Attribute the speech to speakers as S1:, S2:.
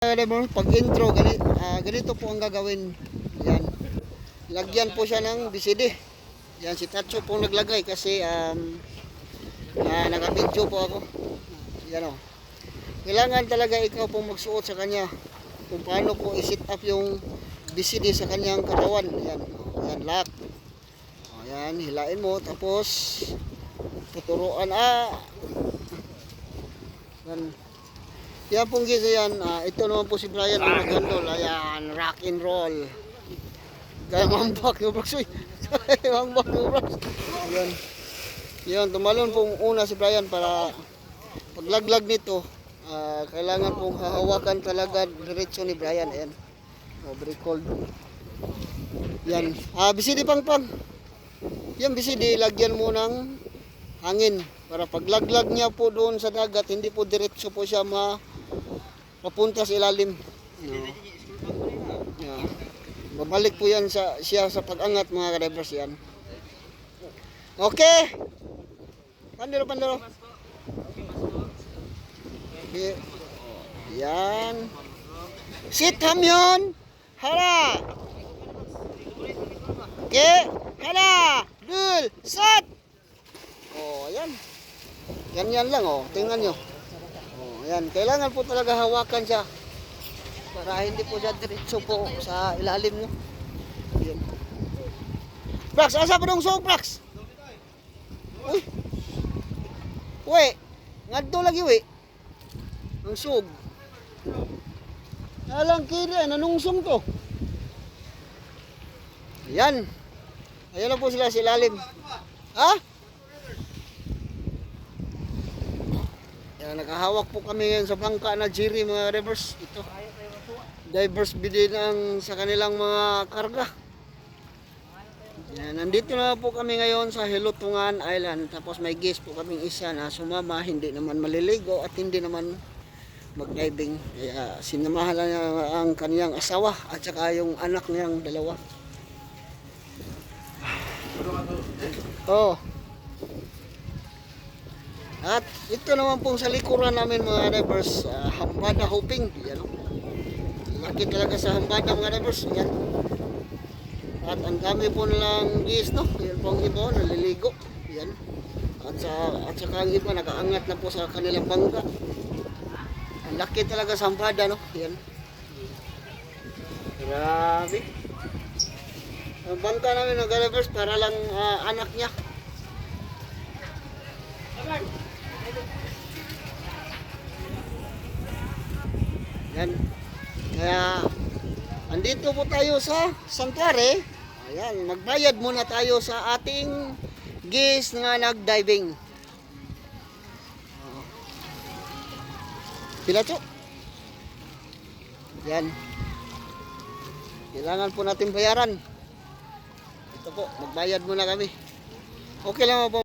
S1: Remember, pag intro, ganito, ganito po ang gagawin. Yan. Lagyan po siya ng BCD. Yan, si Tatso po naglagay kasi um, uh, naka-video po ako. Yan o. Kailangan talaga ikaw po magsuot sa kanya kung paano po i-set up yung BCD sa kanyang katawan. Yan. Yan, lock. O, yan, hilain mo. Tapos, tuturuan. Ah! Yan. Yan pong gisa yan. Ah, ito naman po si Brian ang mag-handle. Ayan, rock and roll. Kaya mambak yung. Uy. mambak yung Brax. Ayan. Yan, tumalon pong una si Brian para paglaglag nito, ah, kailangan pong hahawakan talaga diretso ni Brian. Ayan. Oh, very cold. Yan. Ah, BCD pang pang. Yan BCD, lagyan mo ng hangin para paglaglag niya po doon sa dagat, hindi po diretso po siya ma papunta sa ilalim. No. Yeah. Babalik po yan sa siya sa pag-angat mga kadivers yan. Okay. Pandero, pandero. Okay. Yan. Sit hamyon. Hala. Okay. Hala. Dul. Sat. Oh, ayan. Ganyan lang oh. Tingnan nyo. Ayan. Kailangan po talaga hawakan siya. Para hindi po siya diretso po sa ilalim nyo. Ayan. Prax, asa pa dong song, Prax? Uy. Uy. Ngadto lagi, uy. Ang sug. Alang kiri, nanungsong to. Ayan. Ayan na po sila sa ilalim. Ha? Yan, nakahawak po kami ngayon sa bangka na Jiri mga rivers. Ito. Divers bidin ang sa kanilang mga karga. Yan, nandito na po kami ngayon sa Hilutungan Island. Tapos may guest po kaming isa na sumama, hindi naman maliligo at hindi naman mag-diving. Kaya sinamahan na niya ang kaniyang asawa at saka yung anak niyang dalawa. Oh. At ito naman pong sa likuran namin mga neighbors, uh, hambada hoping. Yan. Laki talaga sa hambada mga neighbors. Yan. At ang dami po nilang gis, no? Yan po ang iba, naliligo. Yan. At sa at saka ang iba nakaangat na po sa kanilang bangka. Ang laki talaga sa hambada, no? Yan. Grabe. Ang bangka namin ng Galapers para lang ah, anak niya. Yan. Kaya, andito po tayo sa Santare. Ayan, magbayad muna tayo sa ating gis nga nag-diving. Sila, Chok. Yan. Kailangan po natin bayaran. Ito po, magbayad muna kami. Okay lang po.